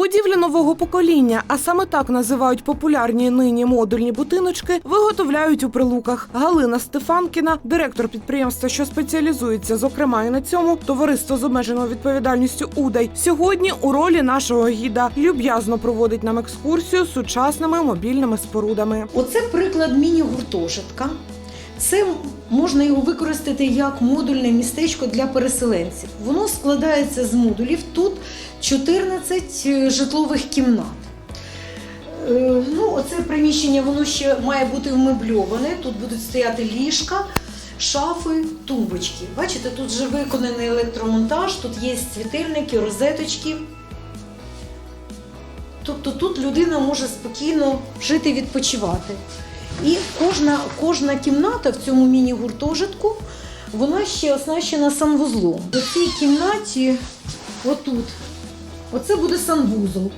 Будівлі нового покоління, а саме так називають популярні нині модульні будиночки, виготовляють у прилуках. Галина Стефанкіна, директор підприємства, що спеціалізується, зокрема і на цьому товариство з обмеженою відповідальністю Удай. Сьогодні у ролі нашого гіда люб'язно проводить нам екскурсію з сучасними мобільними спорудами. Оце приклад міні-гуртожитка. Це можна його використати як модульне містечко для переселенців. Воно складається з модулів. Тут 14 житлових кімнат. Е, Ну, оце приміщення воно ще має бути вмебльоване. Тут будуть стояти ліжка, шафи, тумбочки. Бачите, тут вже виконаний електромонтаж, тут є світильники, розеточки. Тобто тут людина може спокійно жити, відпочивати. І кожна, кожна кімната в цьому міні-гуртожитку, вона ще оснащена санвузлом. У цій кімнаті, отут, оце буде санвузол.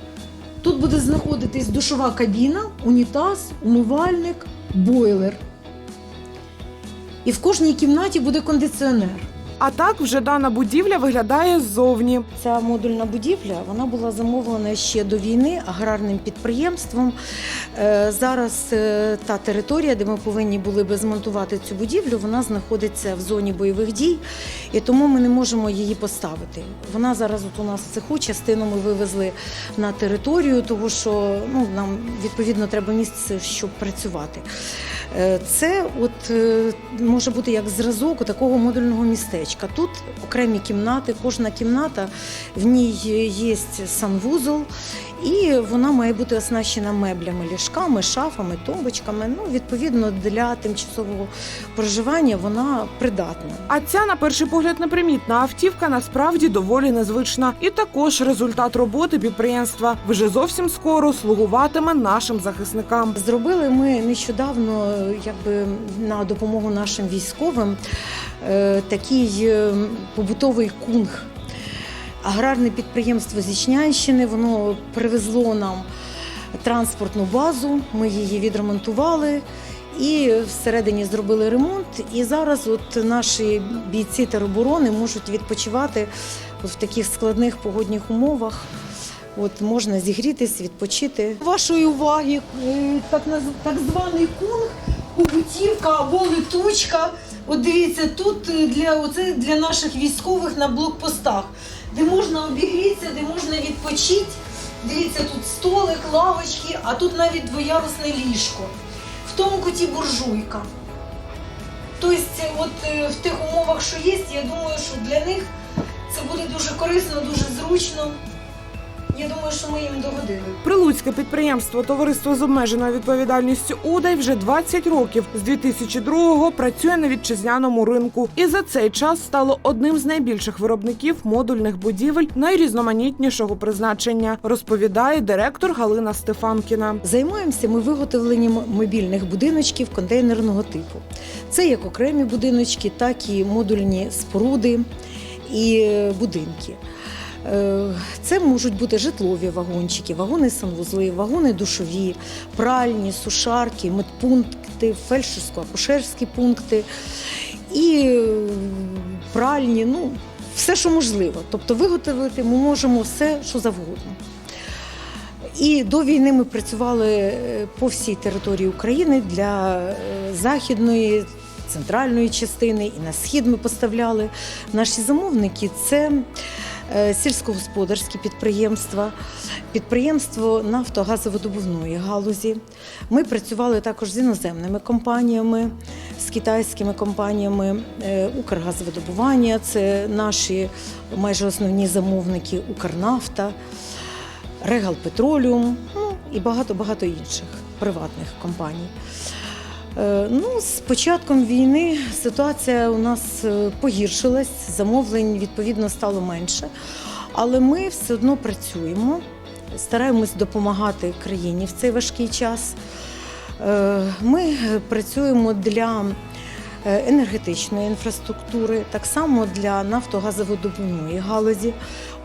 Тут буде знаходитись душова кабіна, унітаз, умивальник, бойлер. І в кожній кімнаті буде кондиціонер. А так вже дана будівля виглядає ззовні. Ця модульна будівля вона була замовлена ще до війни аграрним підприємством. Е, Зараз е, та територія, де ми повинні були би змонтувати цю будівлю, вона знаходиться в зоні бойових дій, і тому ми не можемо її поставити. Вона зараз от у нас в цеху частину ми вивезли на територію, тому що ну, нам відповідно треба місце, щоб працювати. Е, Це от е, може бути як зразок такого модульного містечка. Тут окремі кімнати, кожна кімната в ній є санвузол, і вона має бути оснащена меблями, ліжками, шафами, тумбочками. Ну, відповідно, для тимчасового проживання вона придатна. А ця, на перший погляд, непримітна автівка насправді доволі незвична. І також результат роботи підприємства вже зовсім скоро слугуватиме нашим захисникам. Зробили ми нещодавно, якби на допомогу нашим військовим, е, такий е, побутовий кунг. Аграрне підприємство Зічнянщини воно привезло нам транспортну базу. Ми її відремонтували і всередині зробили ремонт. І зараз от наші бійці тероборони можуть відпочивати в таких складних погодних умовах. От можна зігрітись, відпочити. Вашої уваги е, так, так званий кунг, побутівка або летучка. От дивіться, тут е, для, оце для наших військових на блокпостах, де можна обігрітися, де можна відпочити. Дивіться, тут столик, лавочки, а тут навіть двоярусне ліжко. В тому куті буржуйка. Тобто, от е, в тих умовах, що є, я думаю, що для них це буде дуже корисно, дуже зручно. Я думаю, що ми їм догодили. Прилуцьке підприємство Товариство з обмеженою відповідальністю Удай вже 20 років з 2002-го працює на вітчизняному ринку, і за цей час стало одним з найбільших виробників модульних будівель найрізноманітнішого призначення, розповідає директор Галина Стефанкіна. Займаємося ми виготовленням мобільних будиночків контейнерного типу. Це як окремі будиночки, так і модульні споруди і е, будинки. Е, Це можуть бути житлові вагончики, вагони санвузли, вагони душові, пральні, сушарки, медпункти, фельдшерсько-акушерські пункти і е, пральні, ну все, що можливо. Тобто виготовити ми можемо все, що завгодно. І до війни ми працювали е, по всій території України для західної, центральної частини і на схід ми поставляли. Наші замовники це сільськогосподарські підприємства, підприємство нафтогазовидобувної галузі. Ми працювали також з іноземними компаніями, з китайськими компаніями е, Укргазвидобування, це наші майже основні замовники Укрнафта. Регал Петроліум, ну і багато-багато інших приватних компаній. Е, Ну, з початком війни ситуація у нас е, погіршилась, замовлень відповідно стало менше. Але ми все одно працюємо, стараємось допомагати країні в цей важкий час. Е, Ми працюємо для енергетичної інфраструктури, так само для нафтогазовидобувної галузі.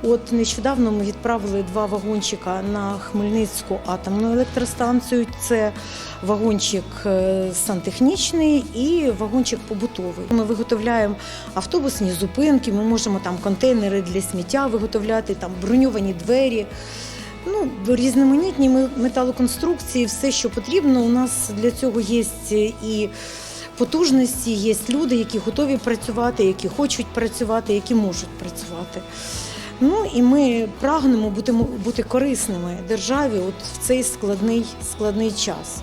От нещодавно ми відправили два вагончика на Хмельницьку атомну електростанцію. Це вагончик е, сантехнічний і вагончик побутовий. Ми виготовляємо автобусні зупинки, ми можемо там контейнери для сміття виготовляти, там броньовані двері. Ну, різноманітні металоконструкції, все, що потрібно. У нас для цього є і потужності, є люди, які готові працювати, які хочуть працювати, які можуть працювати. Ну і ми прагнемо бути, бути корисними державі от в цей складний, складний час.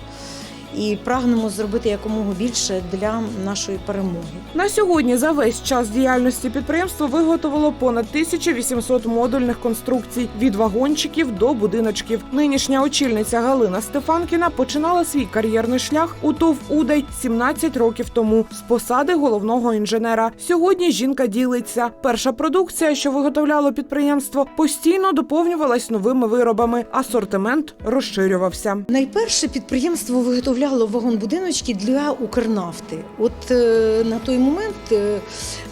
І прагнемо зробити якомога більше для нашої перемоги. На сьогодні за весь час діяльності підприємство виготовило понад 1800 модульних конструкцій від вагончиків до будиночків. Нинішня очільниця Галина Стефанкіна починала свій кар'єрний шлях у ТОВ Удай 17 років тому з посади головного інженера. Сьогодні жінка ділиться. Перша продукція, що виготовляло підприємство, постійно доповнювалась новими виробами. Асортимент розширювався. Найперше підприємство виготовляло вагон-будиночки для Укрнафти. От е, на той момент, е,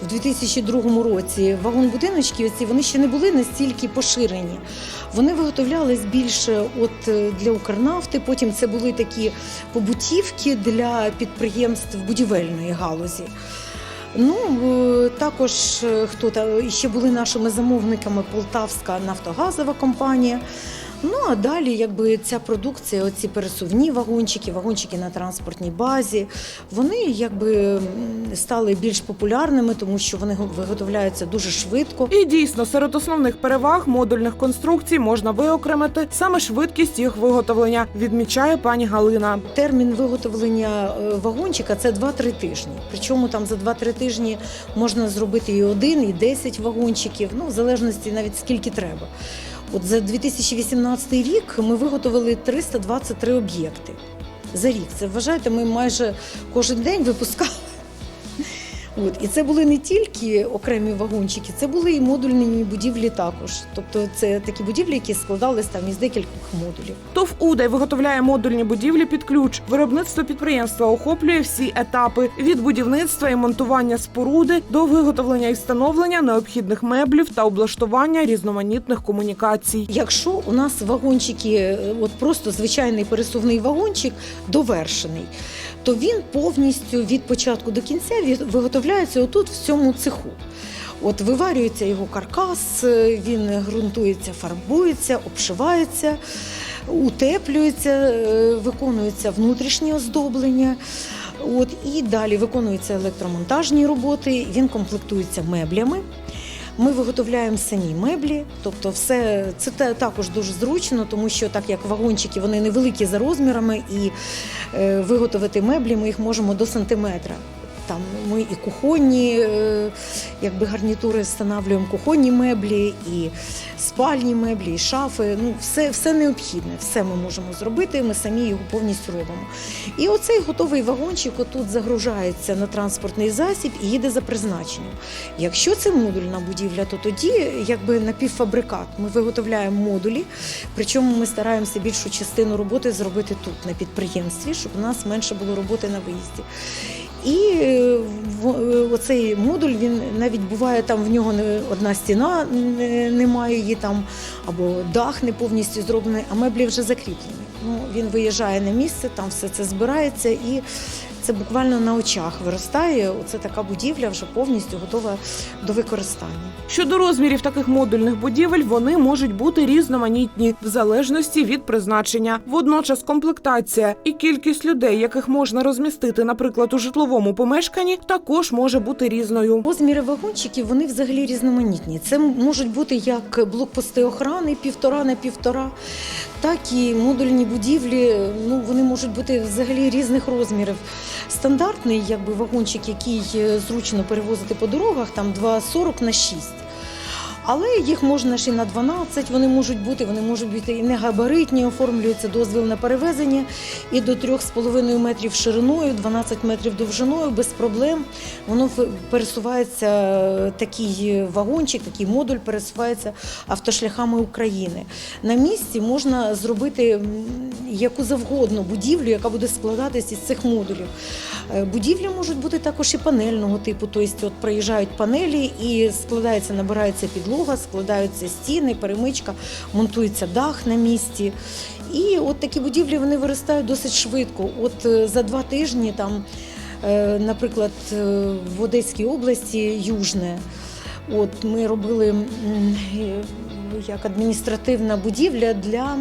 в 2002 році, вагон-будиночки оці, вони ще не були настільки поширені. Вони виготовлялись більше от е, для Укрнафти. Потім це були такі побутівки для підприємств будівельної галузі. Ну е, також е, хто та ще були нашими замовниками Полтавська нафтогазова компанія. Ну а далі, якби ця продукція, оці пересувні вагончики, вагончики на транспортній базі, вони якби стали більш популярними, тому що вони го- виготовляються дуже швидко. І дійсно, серед основних переваг модульних конструкцій можна виокремити саме швидкість їх виготовлення, відмічає пані Галина. Термін виготовлення е, вагончика це 2-3 тижні. Причому там за 2-3 тижні можна зробити і один, і 10 вагончиків, ну в залежності навіть скільки треба. От за 2018 рік ми виготовили 323 об'єкти. За рік це вважаєте, ми майже кожен день випускали. От. І це були не тільки окремі вагончики, це були і модульні будівлі також. Тобто це такі будівлі, які складались там із декількох модулів. ТОВ Удай виготовляє модульні будівлі під ключ. Виробництво підприємства охоплює всі етапи від будівництва і монтування споруди до виготовлення і встановлення необхідних меблів та облаштування різноманітних комунікацій. Якщо у нас вагончики, е, от просто звичайний пересувний вагончик довершений, то він повністю від початку до кінця виготовляється отут в цьому цеху. От виварюється його каркас, е, він ґрунтується, фарбується, обшивається, утеплюється, е, виконується внутрішнє оздоблення. От, і далі виконуються електромонтажні роботи, він комплектується меблями. Ми виготовляємо самі меблі, тобто все це також дуже зручно, тому що так як вагончики вони невеликі за розмірами, і е, виготовити меблі ми їх можемо до сантиметра. Там ми і кухонні, е, якби гарнітури встановлюємо кухонні меблі, і спальні меблі, і шафи. Ну, все, все необхідне, все ми можемо зробити. Ми самі його повністю робимо. І оцей готовий вагончик отут загружається на транспортний засіб і їде за призначенням. Якщо це модульна будівля, то тоді якби напівфабрикат. Ми виготовляємо модулі, причому ми стараємося більшу частину роботи зробити тут, на підприємстві, щоб у нас менше було роботи на виїзді. І е, е, оцей модуль він навіть буває там в нього не одна стіна немає її там, або дах не повністю зроблений, а меблі вже закріплені. Ну він виїжджає на місце, там все це збирається, і це буквально на очах виростає. Оце така будівля вже повністю готова до використання. Щодо розмірів таких модульних будівель, вони можуть бути різноманітні в залежності від призначення. Водночас комплектація і кількість людей, яких можна розмістити, наприклад, у житловому помешканні, також може бути різною. Розміри вагончиків вони взагалі різноманітні. Це можуть бути як блокпости охорони півтора на півтора, так і модульні будівлі. Ну вони можуть бути взагалі різних розмірів. Стандартний, якби вагончик, який е, зручно перевозити по дорогах, там 2,40 на 6. Але їх можна і на 12, вони можуть бути, вони можуть бути і негабаритні, оформлюється дозвіл на перевезення і до 3,5 метрів шириною, 12 метрів довжиною, без проблем. Воно пересувається, е, такий вагончик, такий модуль пересувається автошляхами України. На місці можна зробити яку завгодно будівлю, яка буде складатися із цих модулів. Е, Будівлі можуть бути також і панельного типу, тобто от приїжджають панелі і складається, набирається підлога, складаються стіни, перемичка, монтується дах на місці. І от такі будівлі вони виростають досить швидко. От е, за два тижні там, е, наприклад, е, в Одеській області Южне. От ми робили як адміністративна будівля для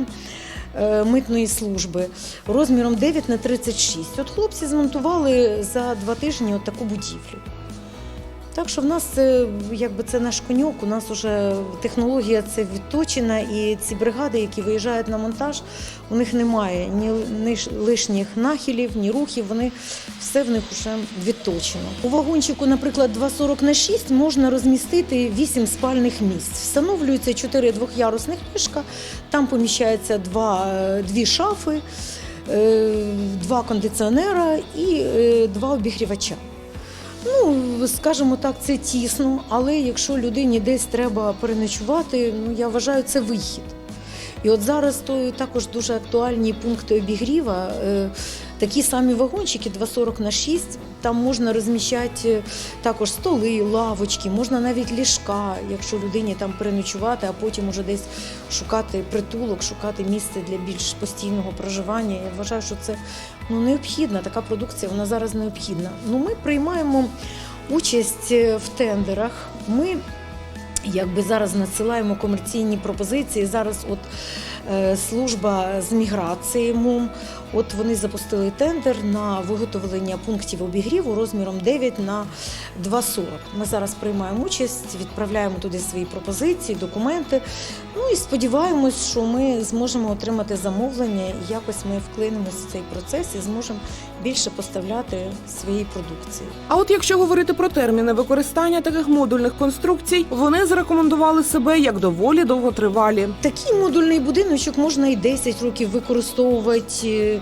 митної служби розміром 9 на 36. От хлопці змонтували за два тижні от таку будівлю. Так що в нас якби це наш коньок, у нас вже технологія це відточена, і ці бригади, які виїжджають на монтаж, у них немає ні, ні лишніх нахилів, ні рухів, вони все в них вже відточено. У вагончику, наприклад, 2,40 на 6 можна розмістити 8 спальних місць. Встановлюється 4 двох'ярусних ліжка, там поміщається два, е, дві шафи, е, два кондиціонера і е, два обігрівача. Ну, скажімо так, це тісно, але якщо людині десь треба переночувати, ну я вважаю, це вихід. І от зараз то також дуже актуальні пункти обігріва. Такі самі вагончики 2,40 на 6, там можна розміщати е, також столи, лавочки, можна навіть ліжка, якщо людині там переночувати, а потім уже десь шукати притулок, шукати місце для більш постійного проживання. Я вважаю, що це ну, необхідна така продукція, вона зараз необхідна. Ну, ми приймаємо участь е, в тендерах. Ми якби зараз надсилаємо комерційні пропозиції. Зараз от служба з міграції МУМ, от вони запустили тендер на виготовлення пунктів обігріву розміром 9 на 2,40. Ми зараз приймаємо участь, відправляємо туди свої пропозиції, документи. Ну і сподіваємось, що ми зможемо отримати замовлення і якось ми вклинемося в цей процес і зможемо більше поставляти своєї продукції. А от якщо говорити про терміни використання таких модульних конструкцій, вони зарекомендували себе як доволі довготривалі. Такий модульний будиночок можна і 10 років використовувати.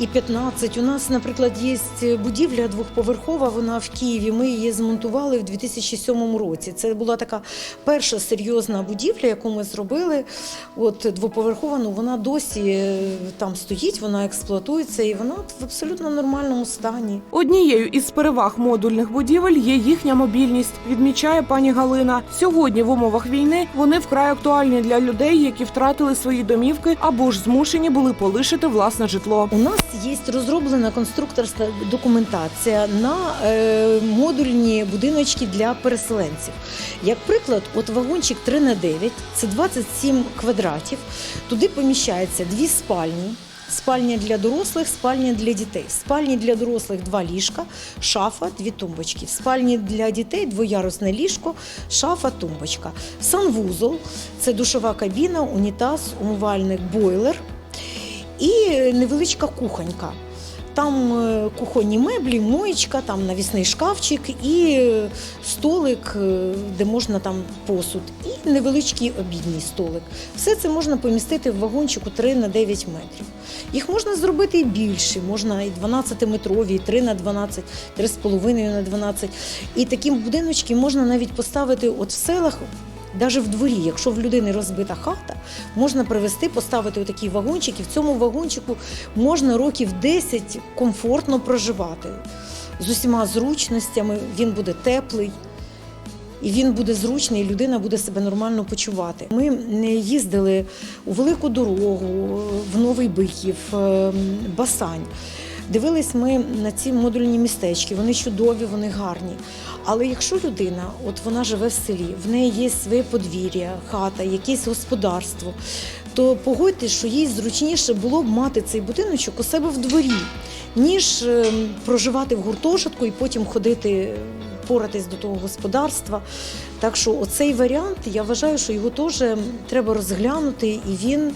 І 15. У нас, наприклад, є будівля двохповерхова. Вона в Києві. Ми її змонтували в 2007 році. Це була така перша серйозна будівля, яку ми зробили. От двоповерхова, ну вона досі е, там стоїть, вона експлуатується і вона в абсолютно нормальному стані. Однією із переваг модульних будівель є їхня мобільність, відмічає пані Галина. Сьогодні в умовах війни вони вкрай актуальні для людей, які втратили свої домівки або ж змушені були полишити власне житло. У нас є розроблена конструкторська документація на е, модульні будиночки для переселенців. Як приклад, от вагончик 3 на 9 це 27 квадратів. Туди поміщається дві спальні. Спальня для дорослих, спальня для дітей. В спальні для дорослих два ліжка, шафа, дві тумбочки. В спальні для дітей двоярусне ліжко, шафа, тумбочка. Санвузол це душова кабіна, унітаз, умивальник, бойлер і невеличка кухонька. Там е, кухонні меблі, моєчка, там навісний шкафчик і е, столик, е, де можна там посуд, і невеличкий обідній столик. Все це можна помістити в вагончику 3 на 9 метрів. Їх можна зробити і більше, можна і 12-метрові, і 3 на 12, 3,5 на 12. І такі будиночки можна навіть поставити от в селах. Навіть в дворі, якщо в людини розбита хата, можна привезти, поставити такий вагончик, і в цьому вагончику можна років 10 комфортно проживати з усіма зручностями. Він буде теплий. І він буде зручний, і людина буде себе нормально почувати. Ми не їздили у велику дорогу, в Новий Бихів, е, Басань. Дивились ми на ці модульні містечки. Вони чудові, вони гарні. Але якщо людина, от вона живе в селі, в неї є своє подвір'я, хата, якесь господарство, то погодьтесь, що їй зручніше було б мати цей будиночок у себе в дворі, ніж е, проживати в гуртожитку і потім ходити е, поратись до того господарства. Так що оцей варіант, я вважаю, що його теж треба розглянути, і він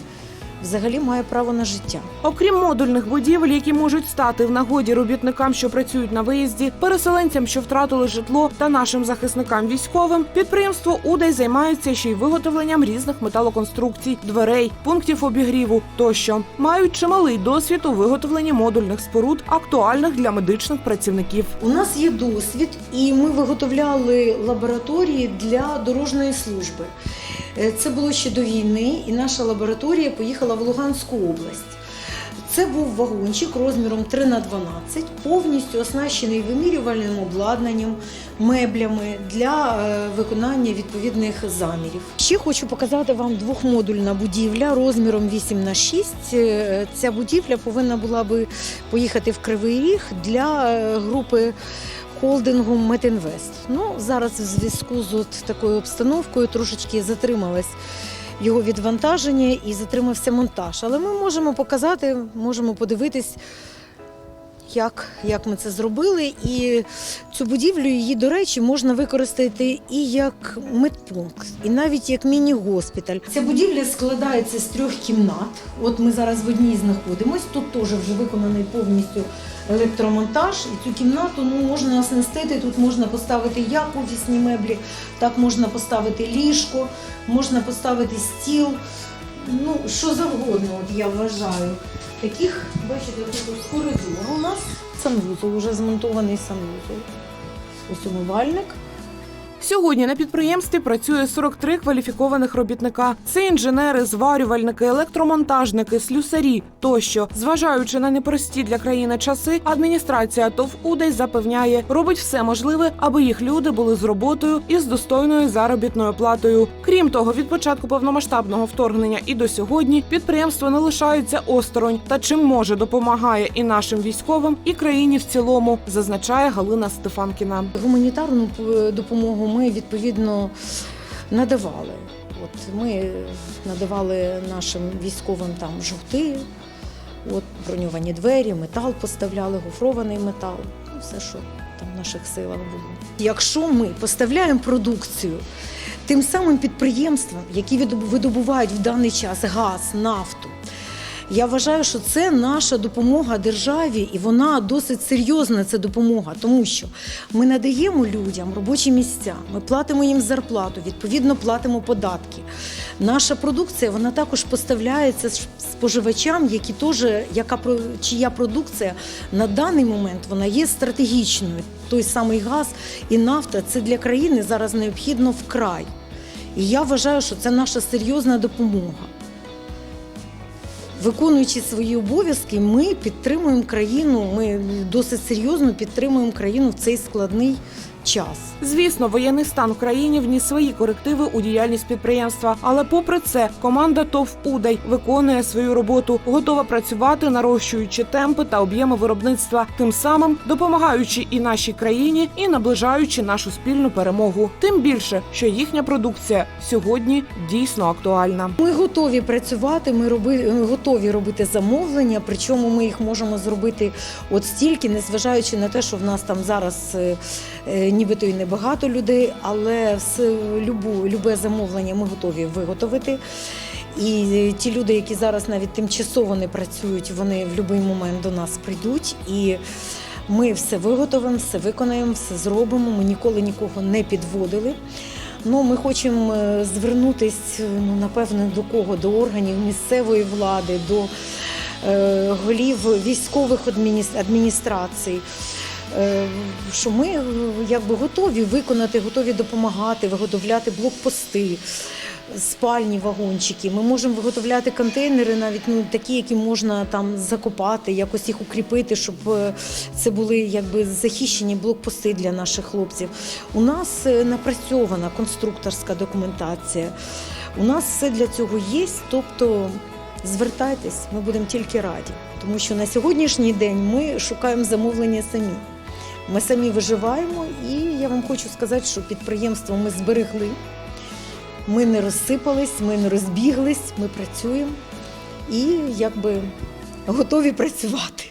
взагалі має право на життя. Окрім модульних будівель, які можуть стати в нагоді робітникам, що працюють на виїзді, переселенцям, що втратили житло, та нашим захисникам військовим, підприємство Удай займається ще й виготовленням різних металоконструкцій, дверей, пунктів обігріву тощо мають чималий досвід у виготовленні модульних споруд, актуальних для медичних працівників. У нас є досвід, і ми виготовляли лабораторії для дорожньої служби. Е, Це було ще до війни, і наша лабораторія поїхала в Луганську область. Це був вагончик розміром 3 на 12, повністю оснащений вимірювальним обладнанням, меблями для е, виконання відповідних замірів. Ще хочу показати вам двохмодульна будівля розміром 8 на 6. Е, Ця будівля повинна була би поїхати в Кривий Ріг для групи холдингу Метінвест. Ну зараз в зв'язку з от такою обстановкою трошечки затрималась його відвантаження і затримався монтаж. Але ми можемо показати, можемо подивитись, як, як ми це зробили. І цю будівлю її, до речі, можна використати і як медпункт, і навіть як міні-госпіталь. Ця будівля складається з трьох кімнат. От ми зараз в одній знаходимось. Тут теж вже виконаний повністю електромонтаж. І цю кімнату ну, можна оснастити. Тут можна поставити як офісні меблі, так можна поставити ліжко, можна поставити стіл. Ну, що завгодно, от я вважаю. Таких, бачите, тут коридор у нас. Санвузол, вже змонтований санвузол. Ось умивальник. Сьогодні на підприємстві працює 43 кваліфікованих робітника. Це інженери, зварювальники, електромонтажники, слюсарі тощо. Зважаючи на непрості для країни часи, адміністрація ТОВ «Удей» запевняє, робить все можливе, аби їх люди були з роботою і з достойною заробітною платою. Крім того, від початку повномасштабного вторгнення і до сьогодні підприємство не лишається осторонь та чим може допомагає і нашим військовим, і країні в цілому, зазначає Галина Стефанкіна. Гуманітарну е, допомогу ми відповідно надавали. От ми надавали нашим військовим там жовти, от броньовані двері, метал поставляли, гофрований метал, ну, все, що там в наших силах було. Якщо ми поставляємо продукцію тим самим підприємствам, які видоб- видобувають в даний час газ, нафту. Я вважаю, що це наша допомога державі, і вона досить серйозна. Це допомога, тому що ми надаємо людям робочі місця, ми платимо їм зарплату, відповідно платимо податки. Наша продукція вона також поставляється споживачам, які теж яка чия продукція на даний момент вона є стратегічною. Той самий газ і нафта це для країни зараз необхідно вкрай. І я вважаю, що це наша серйозна допомога. Виконуючи свої обов'язки, ми підтримуємо країну. Ми досить серйозно підтримуємо країну в цей складний час. Звісно, воєнний стан в країні вніс свої корективи у діяльність підприємства. Але попри це, команда ТОВ Удай виконує свою роботу, готова працювати, нарощуючи темпи та об'єми виробництва, тим самим допомагаючи і нашій країні, і наближаючи нашу спільну перемогу. Тим більше, що їхня продукція сьогодні дійсно актуальна. Ми готові працювати, ми роби, готові робити замовлення, причому ми їх можемо зробити от стільки, незважаючи на те, що в нас там зараз е, нібито і небагато людей, але все, любу, любе замовлення ми готові виготовити. І е, ті люди, які зараз навіть тимчасово не працюють, вони в будь-який момент до нас прийдуть і. Ми все виготовимо, все виконаємо, все зробимо. Ми ніколи нікого не підводили. Ну, ми хочемо е, звернутися, ну, напевно, до кого? До органів місцевої влади, до е, голів військових адмініс- адміністрацій. Е, що ми е, якби готові виконати, готові допомагати, виготовляти блокпости, спальні вагончики. Ми можемо виготовляти контейнери, навіть ну такі, які можна там закопати, якось їх укріпити, щоб е, це були якби захищені блокпости для наших хлопців. У нас напрацьована конструкторська документація. У нас все для цього є. Тобто звертайтесь, ми будемо тільки раді. Тому що на сьогоднішній день ми шукаємо замовлення самі. Ми самі виживаємо, і я вам хочу сказати, що підприємство ми зберегли. Ми не розсипались, ми не розбіглись, ми працюємо і якби готові працювати.